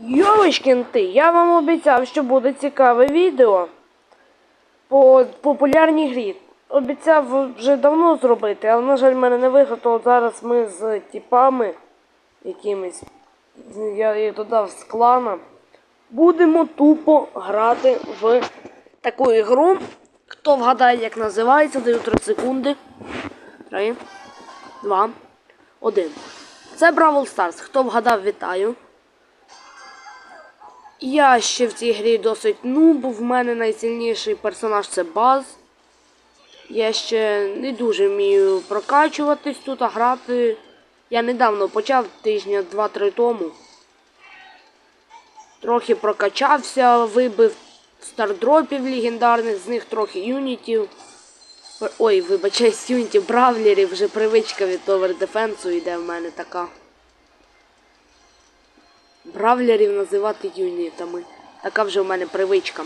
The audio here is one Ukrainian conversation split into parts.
Йовишкін ти, я вам обіцяв, що буде цікаве відео по популярній грі. Обіцяв вже давно зробити, але, на жаль, мене не виготовило. Зараз ми з типами якимись, я їх додав з клана, будемо тупо грати в таку ігру. Хто вгадає, як називається, даю 3 секунди. 3, 2, 1. Це Бравл Старс. Хто вгадав, вітаю. Я ще в цій грі досить нуб, в мене найсильніший персонаж це Баз. Я ще не дуже вмію прокачуватись тут, а грати. Я недавно почав тижня 2-3 тому. Трохи прокачався, вибив стардропів легендарних, з них трохи юнітів. Ой, вибачаюсь, юнітів, бравлерів, вже привичка від Tower Defense йде в мене така. Бравлерів називати юнітами. Така вже в мене привичка.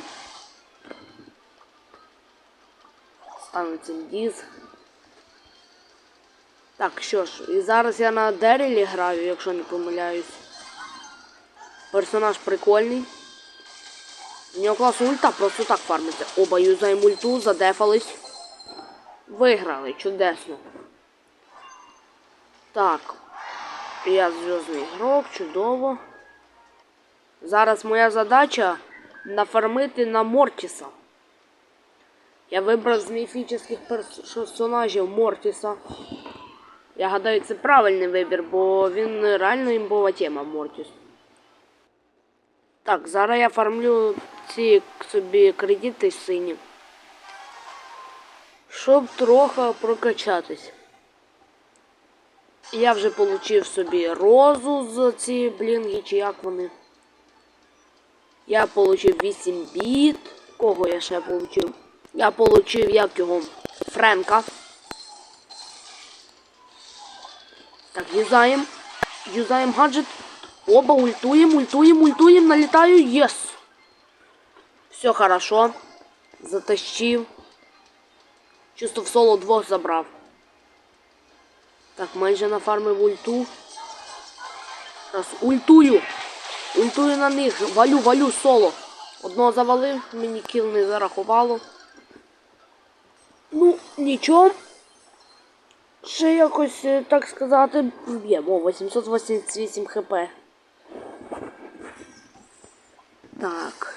Станеться діз. Так, що ж, і зараз я на Дерелі граю, якщо не помиляюсь. Персонаж прикольний. У нього клас ульта просто так фармиться. Оба юзаємо ульту, задефались. Виграли, чудесно. Так. Я зв'язний ігрок, чудово. Зараз моя задача нафармити на Мортіса. Я вибрав з міфічних персонажів Мортіса. Я гадаю, це правильний вибір, бо він реально імбова тема Мортіс. Так, зараз я фармлю ці собі кредити сині. Щоб трохи прокачатись. Я вже отримав собі розу з ці блінги, чи як вони. Я получив 8 біт. Кого я ще получив? Я получив як його Френка. Так, юзаємо. Юзаємо гаджет. Оба ультуємо, ультуємо, ультуємо, налітаю. Єс. Все хорошо. Затащив. Чисто в соло двох забрав. Так, майже нафармив ульту. Раз, ультую. Ультую на них. Валю, валю соло. Одного завалив, мені кіл не зарахувало. Ну, нічого. Ще якось, е, так сказати, вб'ємо. 888 хп. Так.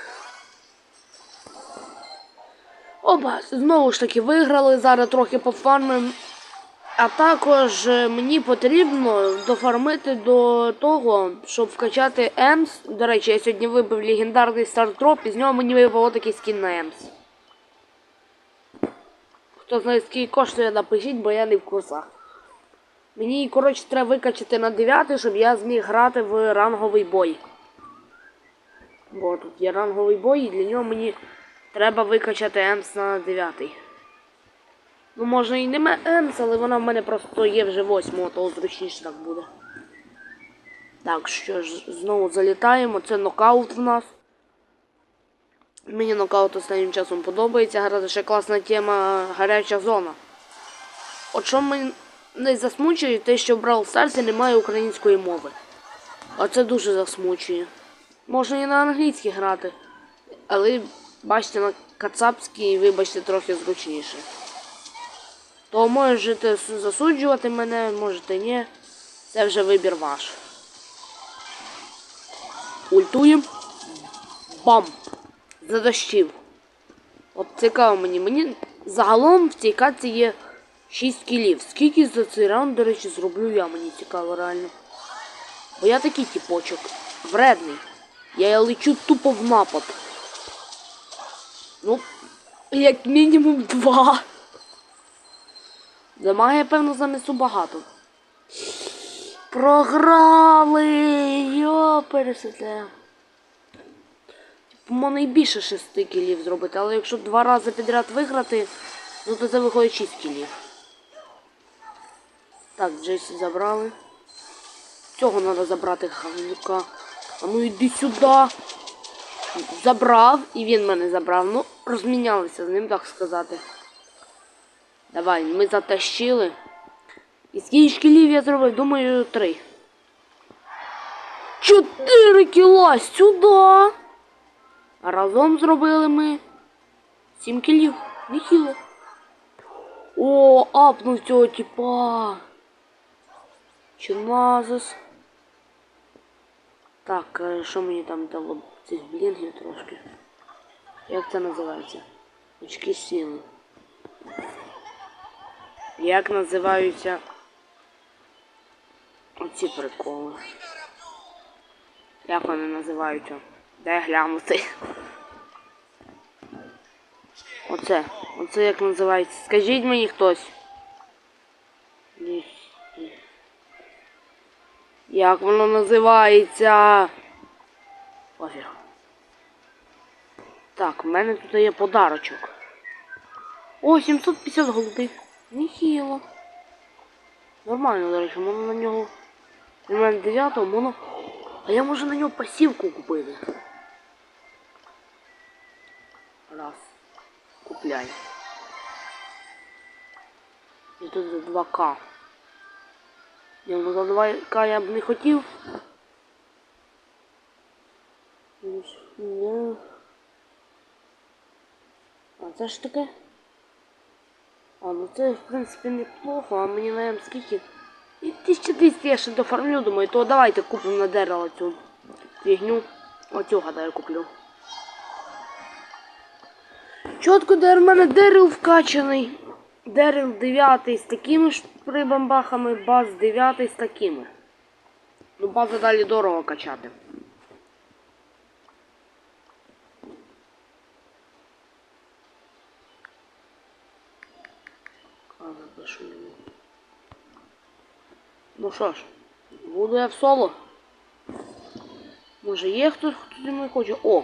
Оба, знову ж таки виграли. Зараз трохи пофармим. А також е, мені потрібно дофармити до того, щоб вкачати Емс. До речі, я сьогодні вибив легендарний стартроп, і з нього мені випало такий скін на Емс. Хто знає, скільки коштує, напишіть, бо я не в курсах. Мені, коротше, треба викачати на 9, щоб я зміг грати в ранговий бой. Бо тут є ранговий бой, і для нього мені треба викачати Емс на 9. Ну, може і не Емс, але вона в мене просто є вже 8, то зручніше так буде. Так, що ж, знову залітаємо. Це нокаут в нас. Мені нокаут останнім часом подобається. Грати ще класна тема гаряча зона. От що мене не засмучує, те, що в Brawl Stars немає української мови. А це дуже засмучує. Можна і на англійській грати. Але бачите, на кацапській, вибачте, трохи зручніше. То можете засуджувати мене, можете ні. Це вже вибір ваш. Ультуємо. Бам! Задощив. От цікаво мені. Мені загалом в цій катці є 6 кілів. Скільки за цей раунд, до речі, зроблю я, мені цікаво реально. Бо я такий типочок. Вредний. Я лечу тупо в напад. Ну, як мінімум два. Дамага я, певно, занесу багато. Програли! Йо, пересете. Можна і більше 6 кілів зробити, але якщо два рази підряд виграти, ну то це виходить 6 кілів. Так, Джесі забрали. Цього треба забрати хавнюка. А ну йди сюди. Забрав, і він мене забрав. Ну, розмінялися з ним, так сказати. Давай, ми затащили. І скільки шкілів я зробив? Думаю, три. 4 кіла сюди. Разом зробили ми 7 кілів. Не кіло. О, апнув цього типа. Чиназис. Так, е, що мені там дало цих блінгів трошки? Як це називається? Очки сили. Як називаються оці приколи? Як вони називаються? Де глянути? Оце. Оце як називається. Скажіть мені хтось. Як воно називається? Пофіг. Так, в мене тут є подарочок. О, 750 голди. Ніхіло. Нормально, до речі, можна на нього. У мене 9 можна. А я можу на нього пасівку купити. Раз. Купляй. І тут за 2К. Я ну, за 2К я б не хотів. А це ж таке? А, ну це в принципі неплохо, а мені наверное, скільки? І 1200 я ще дофармлю, думаю, то давайте купимо на дерево цю фігню. Оцю гадаю куплю. Чітко де в мене дерев вкачаний. Дерев 9 з такими ж прибамбахами, баз 9 з такими. Ну базу далі дорого качати. А, напишу йому. Ну що ж, буду я в соло. Може є хтось, хто зі мною хоче. О!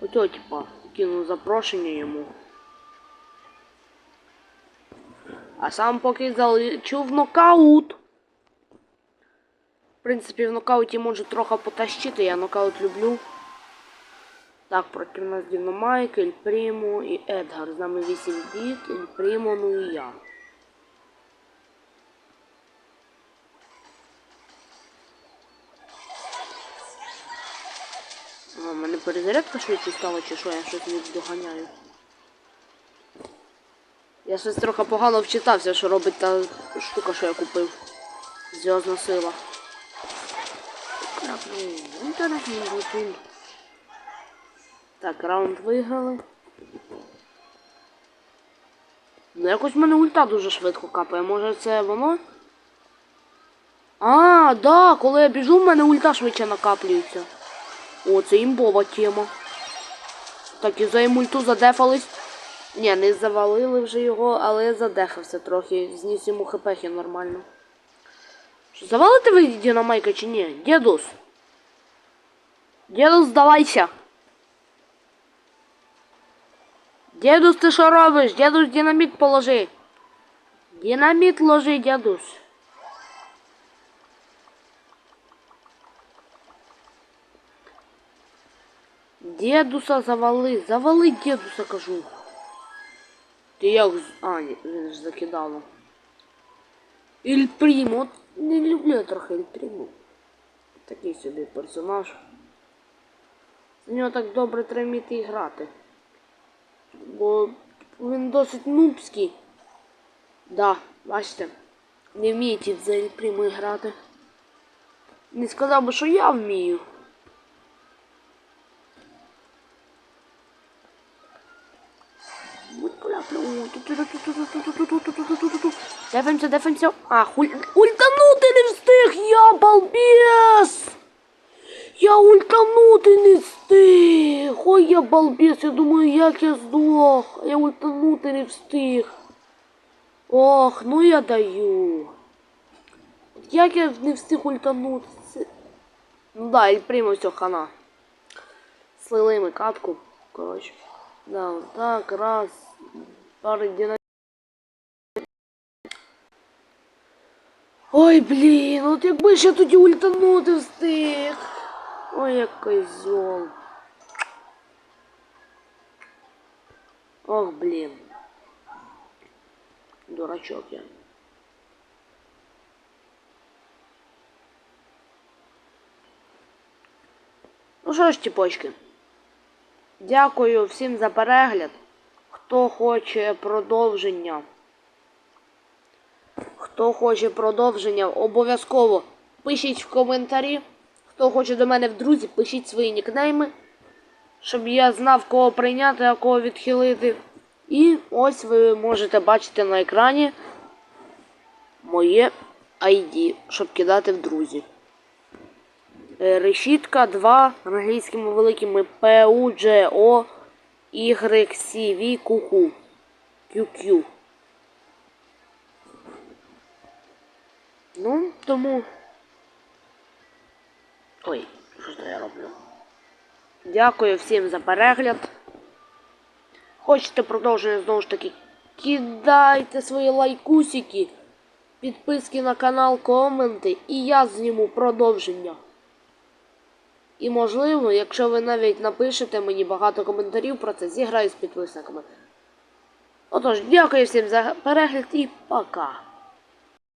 Ото, типа, кину запрошення йому. А сам поки залечу в нокаут. В принципі, в нокауті можу трохи потащити, я нокаут люблю. Так, проти нас Дінамайк, Ель Прімо і Едгар. З нами 8 біт, Ель Прімо, ну і я. А, у мене перезарядка швидше стала, чи що я щось не доганяю. Я щось трохи погано вчитався, що робить та штука, що я купив. Зв'язна сила. Крап, ну. Так, раунд виграли. Ну якось в мене ульта дуже швидко капає. Може це воно? А, да, коли я біжу, в мене ульта швидше накаплюється. О, це імбова тема. Так, і за імульту задефались. Ні, не завалили вже його, але задефався трохи. Зніс йому хпхи нормально. Що, завалите ви Дінамайка чи ні? Дідус? Дідус, здавайся. Дідус, ти що робиш? Дідус, динаміт положи. Динаміт ложи, дідус. Дедуса завали, завали дедуса, кажу. Ти як з... А, ні, він ж закидало. Іль Прімо. От не люблю я трохи Іль. Такий собі персонаж. З нього так добре треба вміти і грати. Бо він досить нубський. Да, бачите. Не вмієте за Іль Прімо грати. Не сказав би, що я вмію. Дефемся, дефемся. А, хуль... Ультанути не встиг! Я балбес! Я ультанути не встиг! Ой, я балбес, я думаю, як я здох. Я ультанути не встиг. Ох, ну я даю. Як я не встиг ультанути? Ну да, Ель Примо все, хана. Слили ми катку. Коротше. Да, так, раз. Пара динамит. Ой, блін, от якби ще тоді ультанути встиг. Ой, як козьол. Ох, блін. Дурачок я. Ну що ж, тіпочки. Дякую всім за перегляд. Хто хоче продовження. Хто хоче продовження, обов'язково пишіть в коментарі. Хто хоче до мене в друзі, пишіть свої нікнейми, щоб я знав, кого прийняти, а кого відхилити. І ось ви можете бачити на екрані моє ID, щоб кидати в друзі. Е, Решітка 2 англійськими великими PUGO YCV QQ. QQ. Ну, тому. Ой, що то я роблю? Дякую всім за перегляд. Хочете продовження знову ж таки, кидайте свої лайкусики, підписки на канал, коменти, і я зніму продовження. І можливо, якщо ви навіть напишете мені багато коментарів про це, зіграю з підписниками. Отож, дякую всім за перегляд і пока.